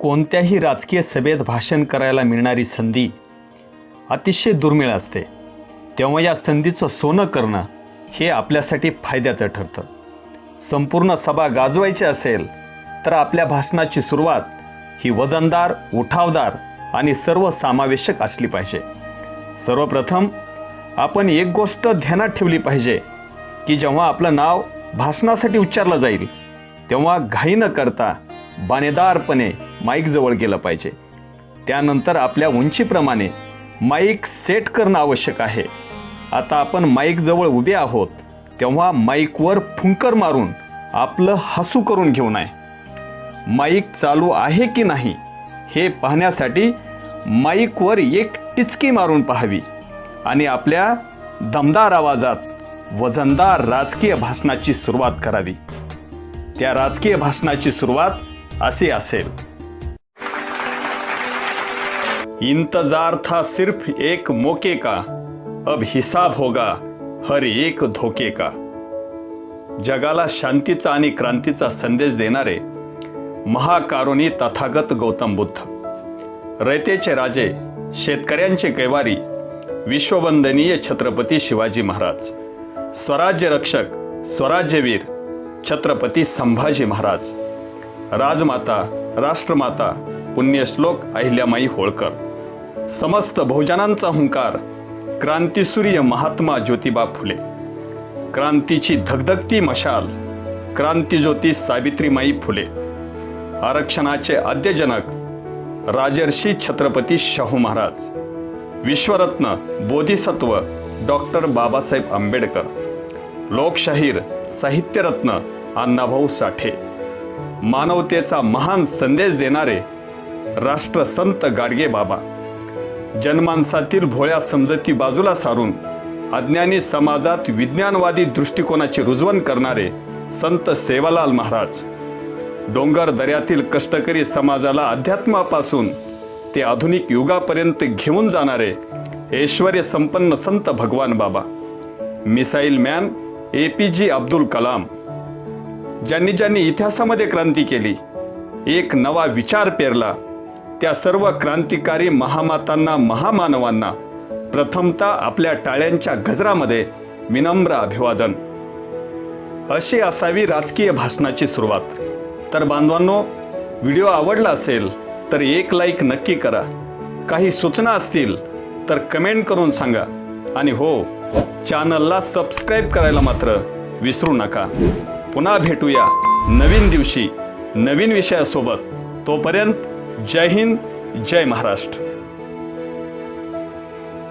कोणत्याही राजकीय सभेत भाषण करायला मिळणारी संधी अतिशय दुर्मिळ असते. तेव्हा या संधीचं सोनं करणं हे आपल्यासाठी फायद्याचं ठरतं. संपूर्ण सभा गाजवायची असेल तर आपल्या भाषणाची सुरुवात ही वजनदार उठावदार आणि सर्वसमावेशक असली पाहिजे. सर्वप्रथम आपण एक गोष्ट ध्यानात ठेवली पाहिजे की जेव्हा आपलं नाव भाषणासाठी उच्चारलं जाईल तेव्हा घाई न करता बाणेदारपणे माईकजवळ गेलं पाहिजे. त्यानंतर आपल्या उंचीप्रमाणे माईक सेट करणं आवश्यक आहे. आता आपण माईकजवळ उभे आहोत तेव्हा माईकवर फुंकर मारून आपलं हसू करून घेऊ नये माईक चालू आहे की नाही हे पाहण्यासाठी माईकवर एक टिचकी मारून पाहावी आणि आपल्या दमदार आवाजात वजनदार राजकीय भाषणाची सुरुवात करावी. त्या राजकीय भाषणाची सुरुवात अशी असेल. इंतजार था सिर्फ एक मौके का? अब हिसाब होगा हर एक धोके का. जगाला शांतीचा आणि क्रांतीचा संदेश देणारे महाकारुणी तथागत गौतम बुद्ध. रयतेचे राजे शेतकऱ्यांचे कैवारी विश्ववंदनीय छत्रपती शिवाजी महाराज. स्वराज्य रक्षक स्वराज्यवीर छत्रपती संभाजी महाराज. राजमाता राष्ट्रमाता पुण्यश्लोक अहिल्यामाई होळकर. समस्त बहुजनांचा हुंकार क्रांतिसूर्य महात्मा ज्योतिबा फुले. क्रांतीची धगधगती मशाल क्रांतीज्योती सावित्रीमाई फुले. आरक्षणाचे आद्यजनक राजर्षी छत्रपती शाहू महाराज. विश्वरत्न बोधिसत्व डॉक्टर बाबासाहेब आंबेडकर. लोकशाहीर साहित्यरत्न अण्णाभाऊ साठे. मानवतेचा महान संदेश देणारे राष्ट्रसंत गाडगे बाबा. जनमानसातील भोळ्या समजती बाजूला सारून अज्ञानी समाजात विज्ञानवादी दृष्टिकोनाची रुजवण करणारे संत सेवालाल महाराज. डोंगर दऱ्यातील कष्टकरी समाजाला अध्यात्मापासून ते आधुनिक युगापर्यंत घेऊन जाणारे ऐश्वर्य संपन्न संत Bhagwan Baba. Missile man A P J Abdul Kalam. ज्यांनी ज्यांनी इतिहासामध्ये क्रांती केली एक नवा विचार पेरला त्या सर्व क्रांतिकारी महामातांना महामानवांना प्रथमतः आपल्या टाळ्यांच्या गजरामध्ये विनम्र अभिवादन. अशी असावी राजकीय भाषणाची सुरुवात. तर बांधवांनो व्हिडिओ आवडला असेल तर एक लाईक नक्की करा. काही सूचना असतील तर कमेंट करून सांगा. आणि हो चॅनलला सबस्क्राईब करायला मात्र विसरू नका. पुन्हा भेटूया नवीन दिवशी नवीन विषयासोबत. तोपर्यंत जय हिंद जय महाराष्ट्र.